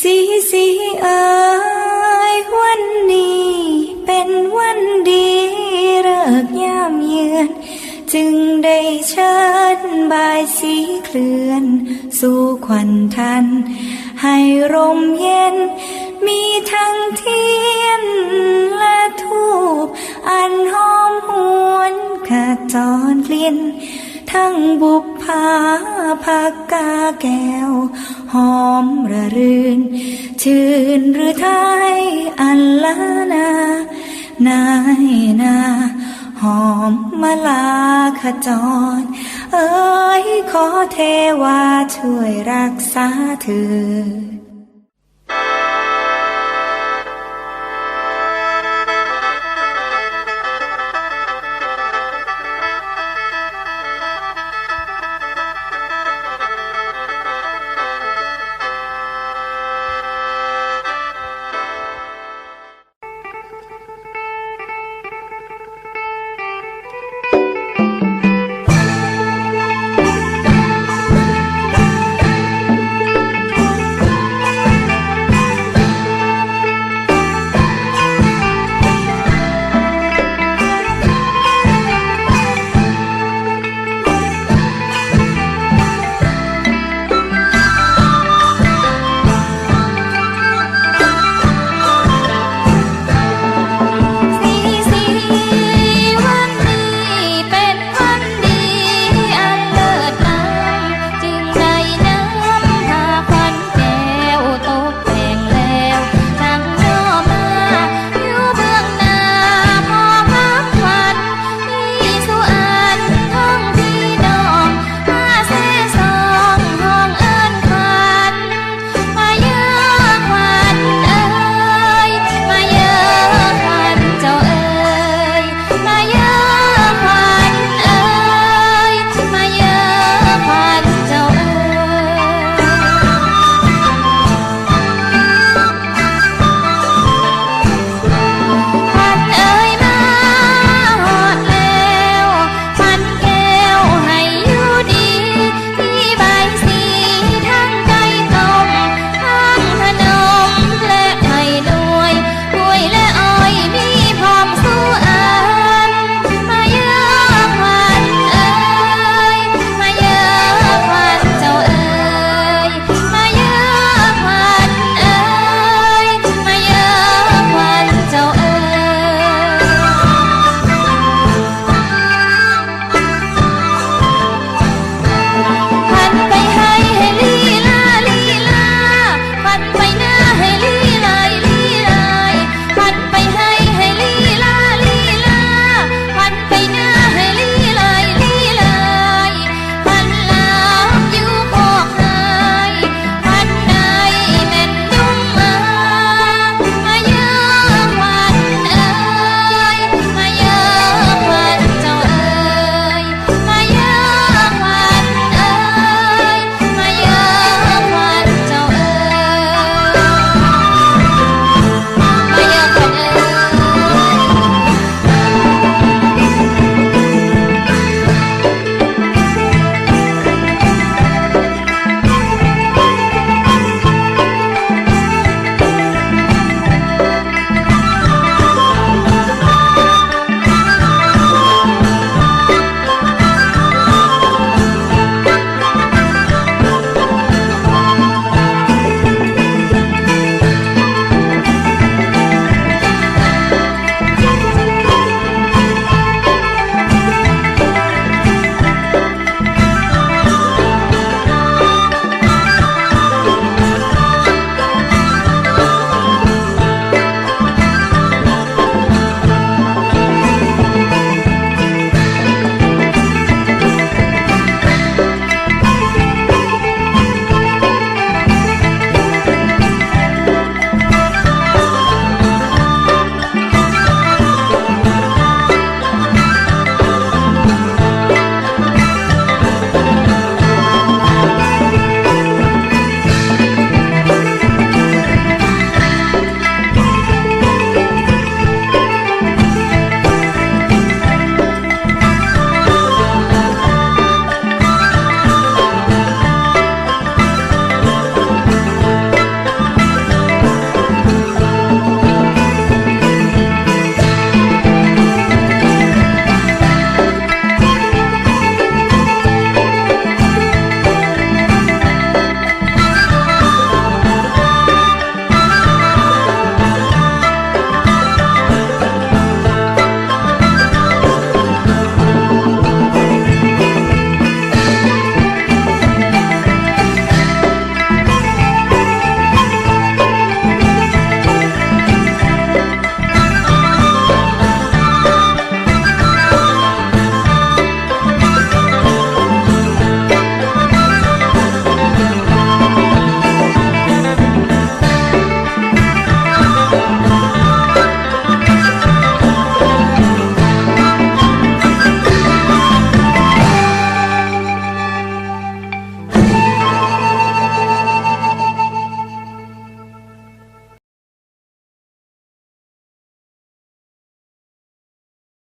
สีสีเอ๋ยวันนี้ เป็นวันดีเลิกยามเยือน จึงได้เชิญบายสีเคลื่อน สู่ขวัญทัน ให้ร่มเย็น มีทั้งเทียนและทูบอันหอมหวนขจรกลิ่น ทั้งบุปผาผักกาแก้ว หอมระรื่น ชื่นหรือไทยอันลานา นายนา หอมมาลาขจร เอ้ยขอเทวาช่วยรักษาเธอ